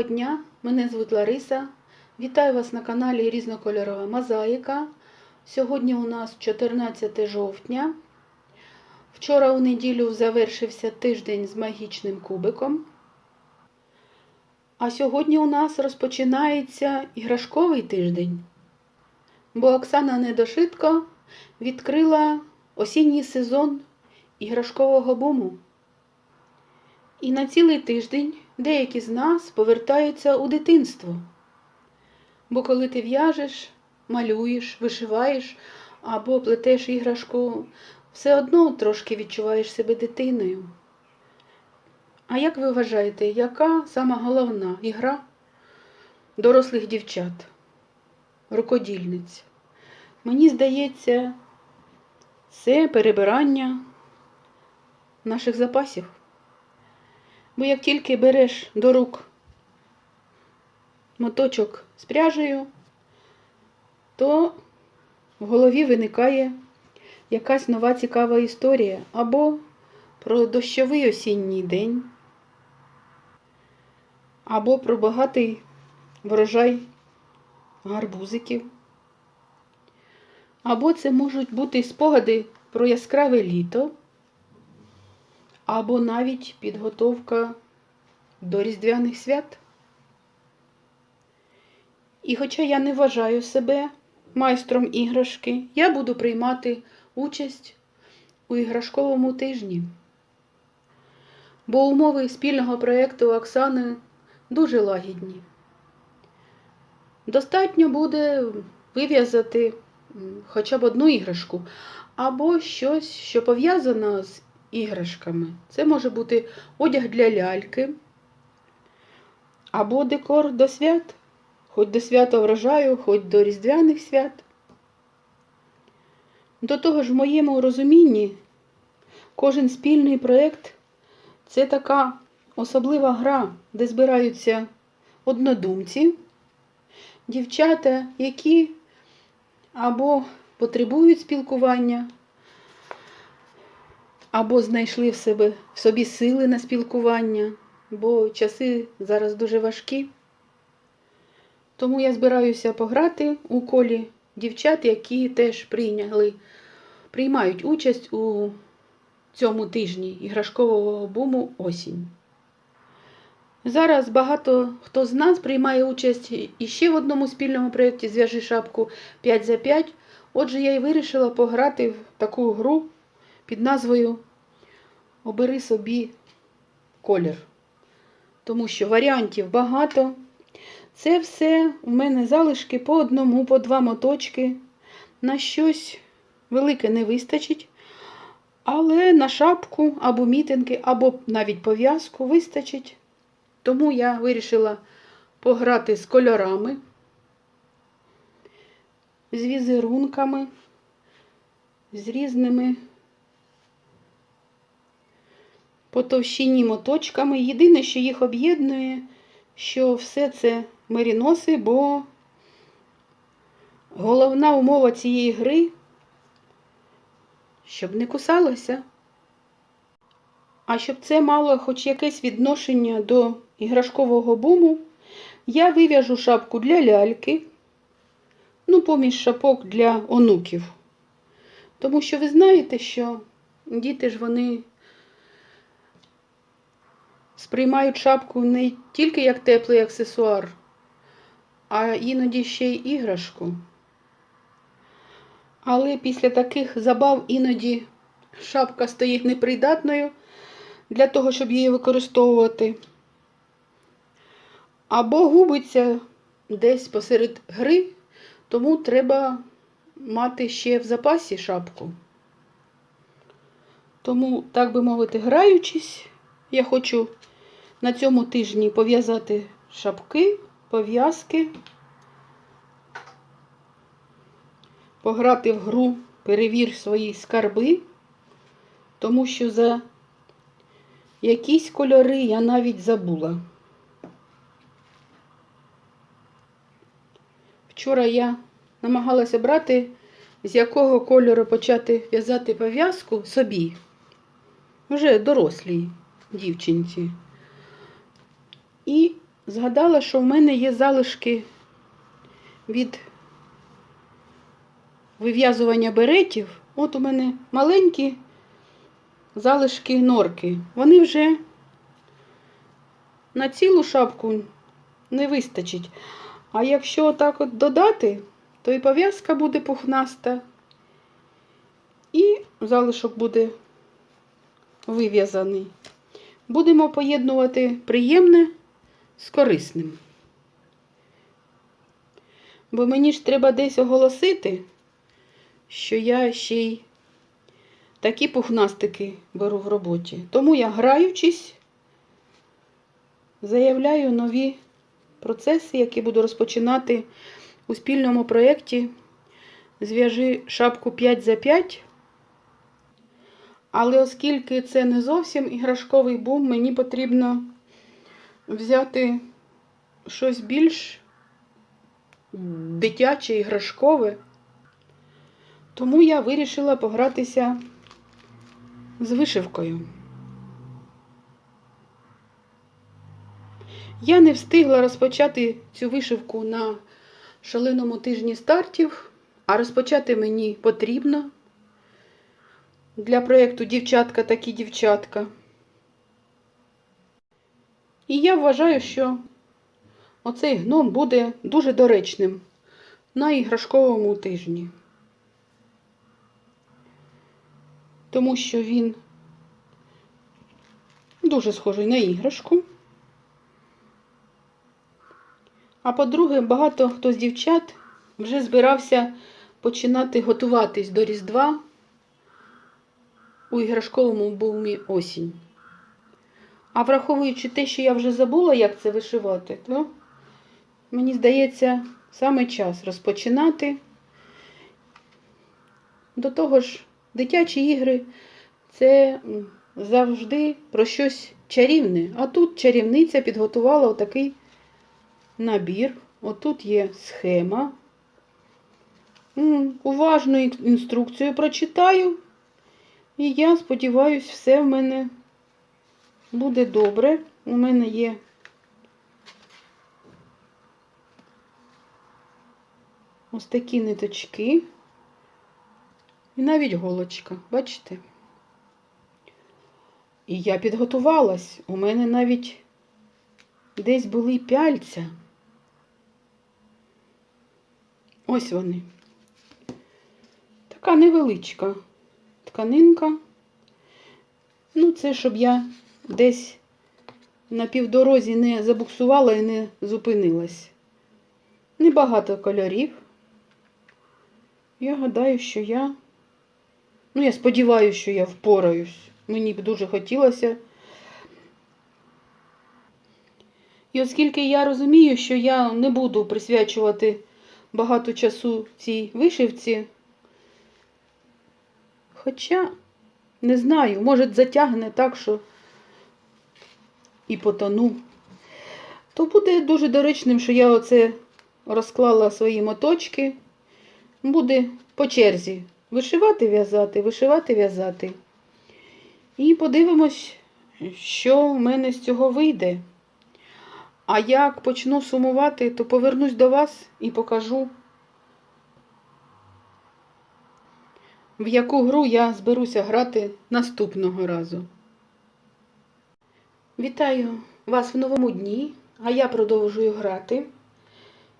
Доброго дня, мене звуть Лариса. Вітаю вас на каналі Різнокольорова Мозаїка. Сьогодні у нас 14 жовтня. Вчора у неділю завершився тиждень з магічним кубиком. А сьогодні у нас розпочинається іграшковий тиждень. Бо Оксана Недошитко відкрила осінній сезон іграшкового буму. І на цілий тиждень деякі з нас повертаються у дитинство. Бо коли ти в'яжеш, малюєш, вишиваєш або плетеш іграшку, все одно трошки відчуваєш себе дитиною. А як ви вважаєте, яка сама головна ігра дорослих дівчат, рукодільниць? Мені здається, це перебирання наших запасів. Бо як тільки береш до рук моточок з пряжею, то в голові виникає якась нова цікава історія або про дощовий осінній день, або про багатий врожай гарбузиків. Або це можуть бути спогади про яскраве літо, або навіть підготовка до Різдвяних свят. І хоча я не вважаю себе майстром іграшки, я буду приймати участь у іграшковому тижні. Бо умови спільного проєкту Оксани дуже лагідні. Достатньо буде вив'язати хоча б одну іграшку, або щось, що пов'язано з іграшками. Це може бути одяг для ляльки, або декор до свят, хоч до свята врожаю, хоч до Різдвяних свят. До того ж, в моєму розумінні, кожен спільний проєкт це така особлива гра, де збираються однодумці, дівчата, які або потребують спілкування, або знайшли в себе в собі сили на спілкування, бо часи зараз дуже важкі. Тому я збираюся пограти у колі дівчат, які теж прийняли, приймають участь у цьому тижні іграшкового буму осінь. Зараз багато хто з нас приймає участь іще в одному спільному проєкті Зв'яжи шапку 5 за 5. Отже, я і вирішила пограти в таку гру під назвою Обери собі колір. Тому що варіантів багато. Це все у мене залишки по одному, по два моточки. На щось велике не вистачить. Але на шапку або мітинги, або навіть пов'язку вистачить. Тому я вирішила пограти з кольорами, з візерунками, з різними по товщині моточками. Єдине, що їх об'єднує, що все це меріноси, бо головна умова цієї гри, щоб не кусалося. А щоб це мало хоч якесь відношення до іграшкового буму, я вив'яжу шапку для ляльки, ну, поміж шапок для онуків. Тому що ви знаєте, що діти ж вони сприймають шапку не тільки як теплий аксесуар, а іноді ще й іграшку. Але після таких забав іноді шапка стає непридатною для того, щоб її використовувати. Або губиться десь посеред гри, тому треба мати ще в запасі шапку. Тому, так би мовити, граючись, я хочу на цьому тижні пов'язати шапки, пов'язки, пограти в гру, перевір свої скарби, тому що за якісь кольори я навіть забула. Вчора я намагалася брати, з якого кольору почати в'язати пов'язку собі, вже дорослій дівчинці. І згадала, що в мене є залишки від вив'язування беретів. От у мене маленькі залишки норки. Вони вже на цілу шапку не вистачить. А якщо отак от додати, то і пов'язка буде пухнаста, і залишок буде вив'язаний. Будемо поєднувати приємне з корисним. Бо мені ж треба десь оголосити, що я ще й такі пухнастики беру в роботі. Тому я граючись, заявляю нові процеси, які буду розпочинати у спільному проєкті Зв'яжи шапку 5 за 5. Але оскільки це не зовсім іграшковий бум, мені потрібно взяти щось більш дитяче, іграшкове. Тому я вирішила погратися з вишивкою. Я не встигла розпочати цю вишивку на шаленому тижні стартів, а розпочати мені потрібно для проєкту Дівчатка такі дівчатка. І я вважаю, що оцей гном буде дуже доречним на іграшковому тижні. Тому що він дуже схожий на іграшку. А по-друге, багато хто з дівчат вже збирався починати готуватись до Різдва у іграшковому бумі осінь. А враховуючи те, що я вже забула, як це вишивати, то мені здається, саме час розпочинати. До того ж, дитячі ігри це завжди про щось чарівне. А тут чарівниця підготувала отакий набір. Отут є схема. Уважно інструкцію прочитаю. І я сподіваюся, все в мене буде добре. У мене є ось такі ниточки. І навіть голочка, бачите? І я підготувалась. У мене навіть десь були пяльця. Ось вони. Така невеличка тканинка. Ну, це щоб я десь на півдорозі не забуксувала і не зупинилась. Небагато кольорів. Я гадаю, що я. Ну, я сподіваюся, що я впораюсь. Мені б дуже хотілося. І оскільки я розумію, що я не буду присвячувати багато часу цій вишивці, хоча, не знаю, може затягне так, що і потону, то буде дуже доречним, що я оце розклала свої моточки. Буде по черзі вишивати, в'язати, вишивати, в'язати. І подивимось, що в мене з цього вийде. А як почну сумувати, то повернусь до вас і покажу, в яку гру я зберуся грати наступного разу. Вітаю вас в новому дні, а я продовжую грати.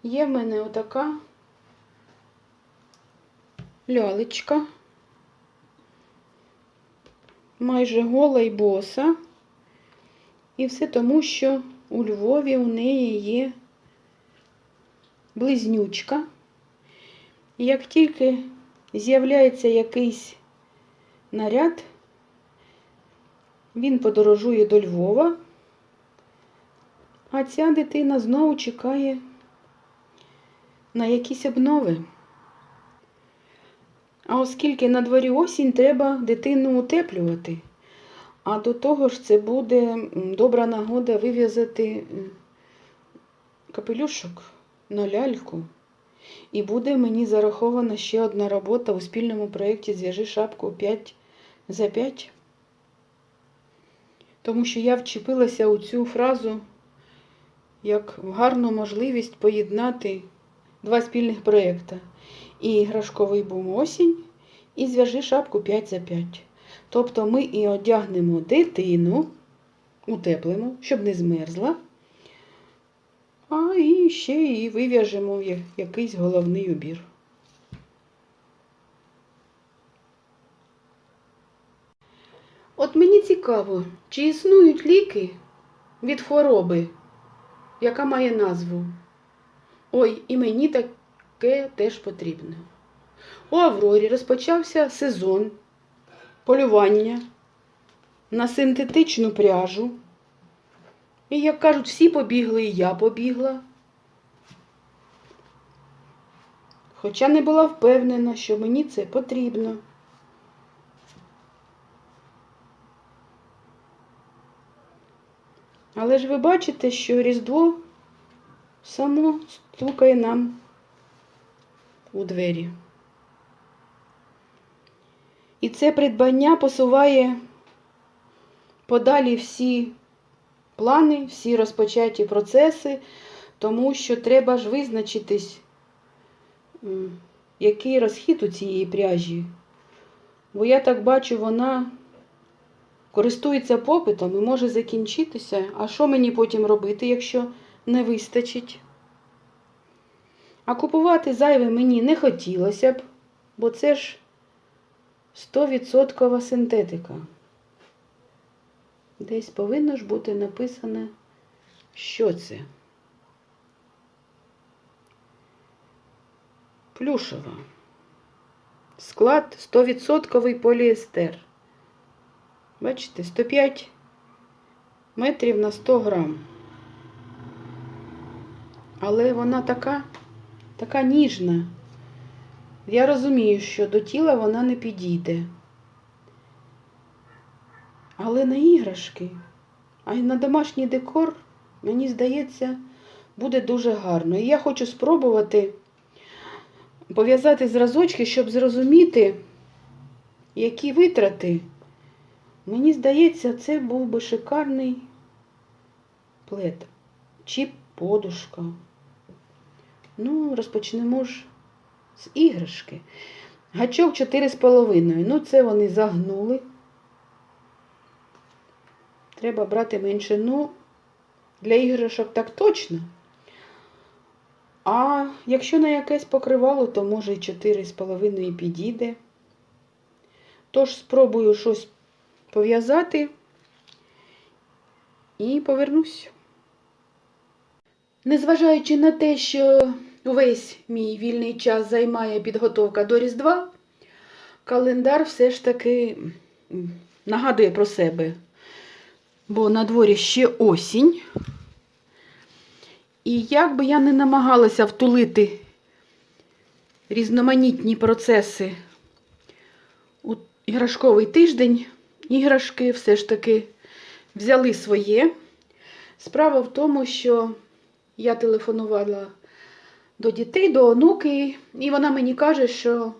Є в мене отака лялечка, майже гола й боса. І все тому, що у Львові у неї є близнючка. І як тільки з'являється якийсь наряд, він подорожує до Львова, а ця дитина знову чекає на якісь обнови. А оскільки на дворі осінь, треба дитину утеплювати. А до того ж, це буде добра нагода вив'язати капелюшок на ляльку. І буде мені зарахована ще одна робота у спільному проєкті Зв'яжи шапку 5 за 5. Тому що я вчепилася у цю фразу як гарну можливість поєднати два спільних проєкти. І іграшковий бум осінь, і зв'яжи шапку 5 за 5. Тобто ми і одягнемо дитину, утеплимо, щоб не змерзла. А і ще і вив'яжемо якийсь головний убір. От мені цікаво, чи існують ліки від хвороби, яка має назву. Ой, і мені таке теж потрібно. У Аврорі розпочався сезон полювання на синтетичну пряжу. І, як кажуть, всі побігли, і я побігла. Хоча не була впевнена, що мені це потрібно. Але ж ви бачите, що Різдво само стукає нам у двері. І це придбання посуває подалі всі плани, всі розпочаті процеси, тому що треба ж визначитись, який розхід у цієї пряжі. Бо я так бачу, вона користується попитом і може закінчитися. А що мені потім робити, якщо не вистачить? А купувати зайве мені не хотілося б, бо це ж 100% синтетика. Десь повинно ж бути написано, що це. Плюшева. Склад 100% поліестер. Бачите, 105 метрів на 100 грам. Але вона така, така ніжна. Я розумію, що до тіла вона не підійде. Але на іграшки, а й на домашній декор, мені здається, буде дуже гарно. І я хочу спробувати пов'язати зразочки, щоб зрозуміти, які витрати. Мені здається, це був би шикарний плед чи подушка. Ну, розпочнемо ж з іграшки. Гачок 4,5. Ну, це вони загнули. Треба брати менше. Ну, для іграшок так точно. А якщо на якесь покривало, то може і 4,5 підійде. Тож спробую щось пов'язати і повернусь. Незважаючи на те, що увесь мій вільний час займає підготовка до Різдва, календар все ж таки нагадує про себе. Бо на дворі ще осінь. І як би я не намагалася втулити різноманітні процеси у іграшковий тиждень, іграшки все ж таки взяли своє. Справа в тому, що я телефонувала до дітей, до онуки, і вона мені каже, що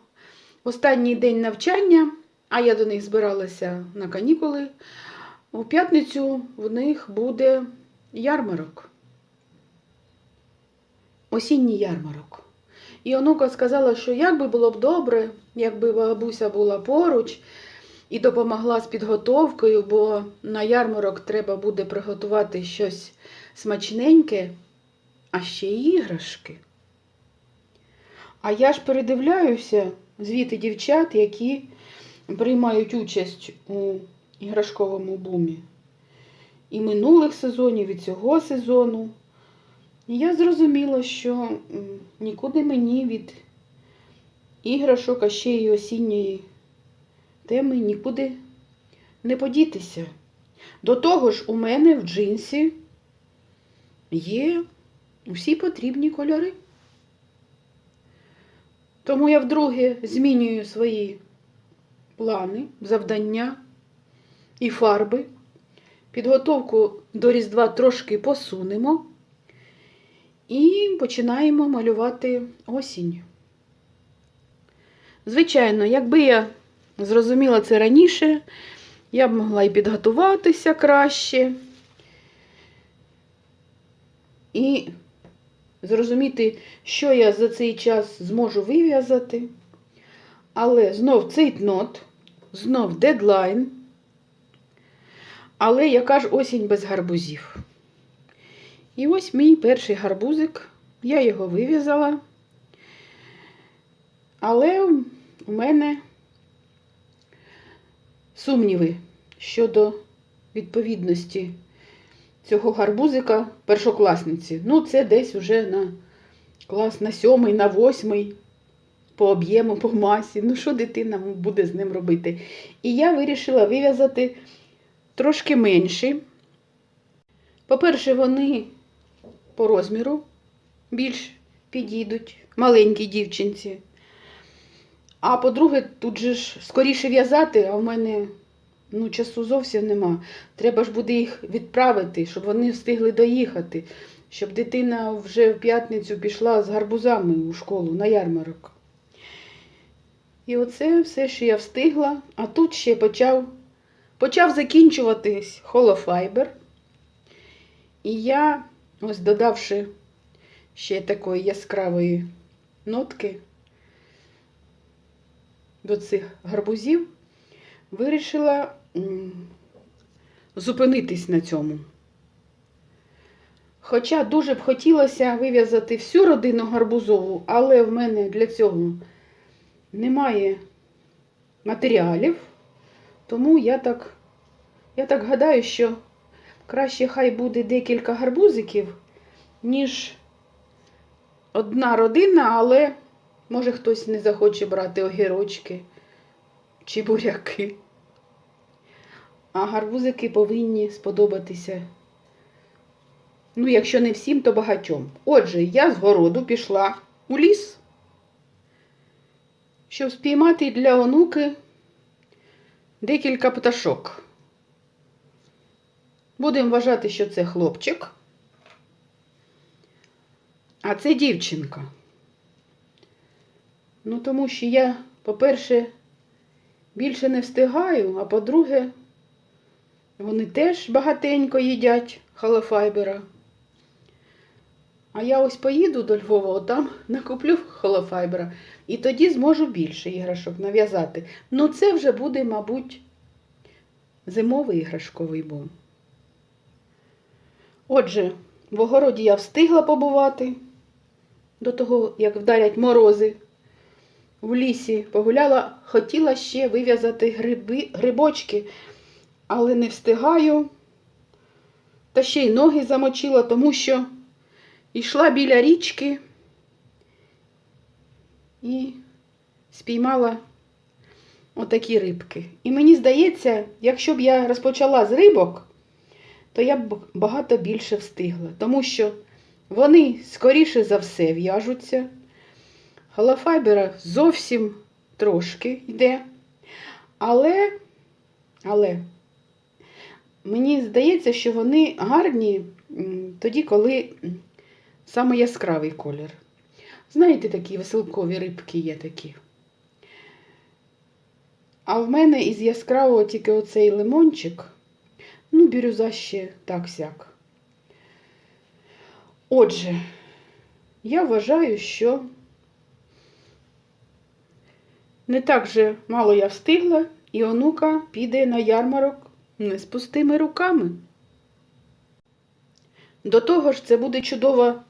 останній день навчання, а я до них збиралася на канікули, у п'ятницю в них буде ярмарок. Осінній ярмарок. І онука сказала, що як би було б добре, якби бабуся була поруч і допомогла з підготовкою, бо на ярмарок треба буде приготувати щось смачненьке, а ще й іграшки. А я ж передивляюся звіти дівчат, які приймають участь у іграшковому бумі. І минулих сезонів, і цього сезону. І я зрозуміла, що нікуди мені від іграшок, а ще й осінньої теми нікуди не подітися. До того ж, у мене в джинсі є всі потрібні кольори. Тому я вдруге змінюю свої плани, завдання і фарби. Підготовку до Різдва трошки посунемо і починаємо малювати осінь. Звичайно, якби я зрозуміла це раніше, я б могла і підготуватися краще. і зрозуміти, що я за цей час зможу вив'язати. Але знов цейтнот, знов дедлайн. Але яка ж осінь без гарбузів? І ось мій перший гарбузик. Я його вив'язала. Але у мене сумніви щодо відповідності цього гарбузика першокласниці. Ну, це десь вже на клас на сьомий, на восьмий, по об'єму, по масі. Ну, що дитина буде з ним робити? І я вирішила вив'язати трошки менші. По-перше, вони по розміру більш підійдуть маленькій дівчинці. А по-друге, тут же ж скоріше в'язати, а в мене ну, часу зовсім нема. Треба ж буде їх відправити, щоб вони встигли доїхати, щоб дитина вже в п'ятницю пішла з гарбузами у школу на ярмарок. І оце все, що я встигла. А тут ще почав, почав закінчуватись холофайбер. І я, ось додавши ще такої яскравої нотки до цих гарбузів, вирішила зупинитись на цьому. Хоча дуже б хотілося вив'язати всю родину гарбузову, але в мене для цього немає матеріалів, тому я так, я так гадаю, що краще хай буде декілька гарбузиків, ніж одна родина, але може хтось не захоче брати огірочки чи буряки. А гарбузики повинні сподобатися. Ну, якщо не всім, то багатьом. Отже, я з городу пішла у ліс, щоб спіймати для онуки декілька пташок. Будемо вважати, що це хлопчик, а це дівчинка. Ну, тому що я, по-перше, більше не встигаю, а по-друге, вони теж багатенько їдять холофайбера. А я ось поїду до Львова, отам накуплю холофайбера. І тоді зможу більше іграшок нав'язати. Ну, це вже буде, мабуть, зимовий іграшковий бум. Отже, в огороді я встигла побувати до того, як вдарять морози. В лісі погуляла, хотіла ще вив'язати гриби, грибочки, але не встигаю. Та ще й ноги замочила, тому що йшла біля річки і спіймала отакі рибки. І мені здається, якщо б я розпочала з рибок, то я б багато більше встигла, тому що вони скоріше за все в'яжуться. Холофайбера зовсім трошки йде. Але, але мені здається, що вони гарні тоді, коли саме яскравий колір. Знаєте, такі веселкові рибки є такі. А в мене із яскравого тільки оцей лимончик. Ну, бірюза ще так сяк. Отже, я вважаю, що не так же мало я встигла, і онука піде на ярмарок не з пустими руками. До того ж, це буде чудова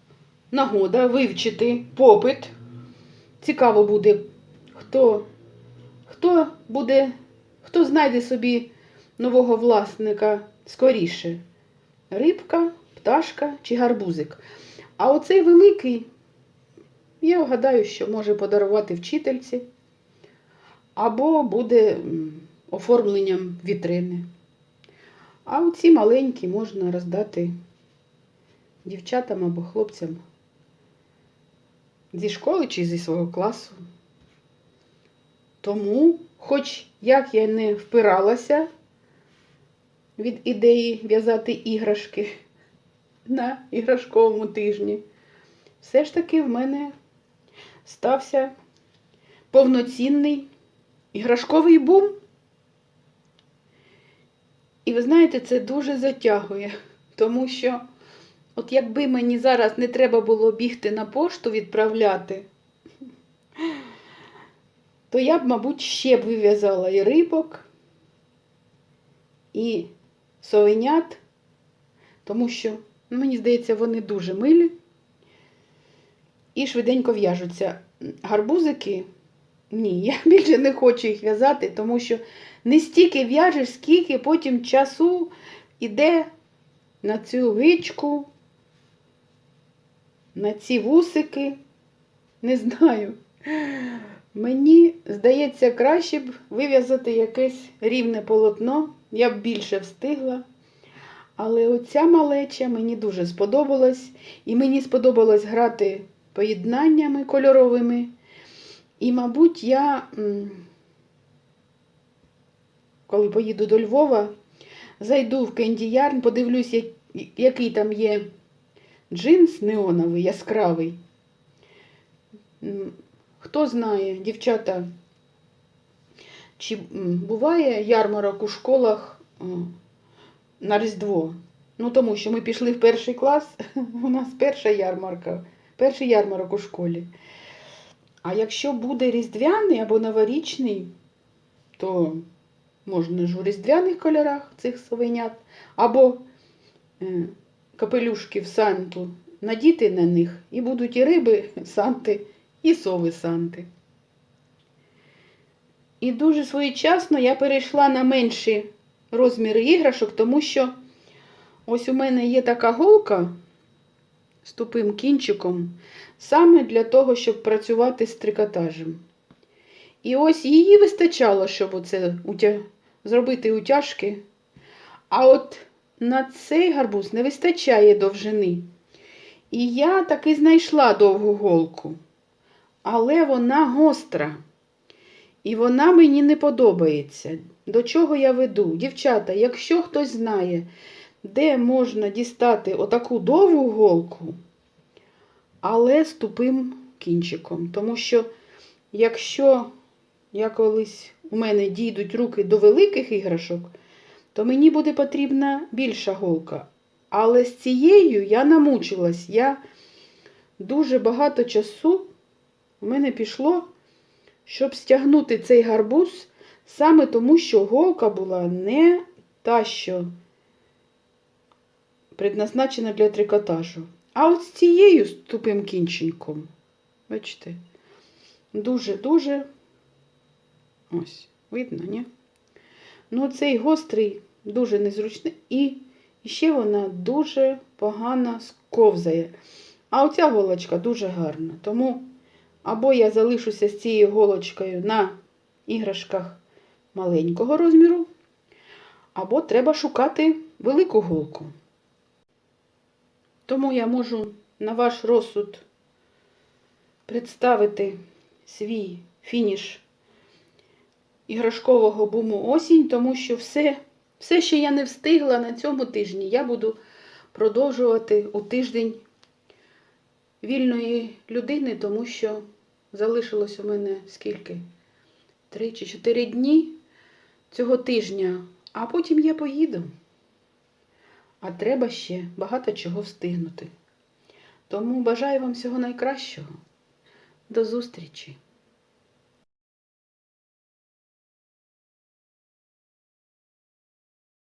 нагода вивчити попит. Цікаво буде, хто, хто буде, хто знайде собі нового власника скоріше. Рибка, пташка чи гарбузик. А оцей великий, я гадаю, що може подарувати вчительці або буде оформленням вітрини. А оці маленькі можна роздати дівчатам або хлопцям зі школи чи зі свого класу. Тому, хоч як я не впиралася від ідеї в'язати іграшки на іграшковому тижні, все ж таки в мене стався повноцінний іграшковий бум. І ви знаєте, це дуже затягує, тому що От якби мені зараз не треба було бігти на пошту відправляти, то я б, мабуть, ще б вив'язала і рибок, і совенят, тому що, ну, мені здається, вони дуже милі і швиденько в'яжуться. Гарбузики, ні, я більше не хочу їх в'язати, тому що не стільки в'яжеш, скільки потім часу йде на цю гичку, на ці вусики. Не знаю. Мені здається, краще б вив'язати якесь рівне полотно, я б більше встигла. Але оця малеча мені дуже сподобалась. І мені сподобалось грати поєднаннями кольоровими. І, мабуть, я, коли поїду до Львова, зайду в Кенді Ярн, подивлюсь, який там є джинс неоновий, яскравий. Хто знає, дівчата, чи буває ярмарок у школах на Різдво? Ну, тому що ми пішли в перший клас, у нас перша ярмарка, перший ярмарок у школі. А якщо буде різдвяний або новорічний, то можна ж у різдвяних кольорах цих совенят, або е, капелюшки в санту надіти на них, і будуть і риби санти, і сови санти. І дуже своєчасно я перейшла на менші розміри іграшок, тому що ось у мене є така голка з тупим кінчиком, саме для того, щоб працювати з трикотажем. І ось її вистачало, щоб оце утя... зробити утяжки. А от на цей гарбуз не вистачає довжини. І я таки знайшла довгу голку, але вона гостра. І вона мені не подобається. До чого я веду? Дівчата, якщо хтось знає, де можна дістати отаку довгу голку, але з тупим кінчиком. Тому що, якщо я колись у мене дійдуть руки до великих іграшок, то мені буде потрібна більша голка. Але з цією я намучилась. Я дуже багато часу у мене пішло, щоб стягнути цей гарбуз, саме тому, що голка була не та, що предназначена для трикотажу. А от з цією з тупим кінченьком, бачите, дуже-дуже ось, видно, ні? Ну, цей гострий, дуже незручний, і ще вона дуже погано сковзає. А оця голочка дуже гарна. Тому або я залишуся з цією голочкою на іграшках маленького розміру, або треба шукати велику голку. Тому я можу на ваш розсуд представити свій фініш іграшкового буму осінь, тому що все, все, що я не встигла на цьому тижні, я буду продовжувати у тиждень вільної людини, тому що залишилось у мене скільки? Три чи чотири дні цього тижня, а потім я поїду. А треба ще багато чого встигнути. Тому бажаю вам всього найкращого. До зустрічі!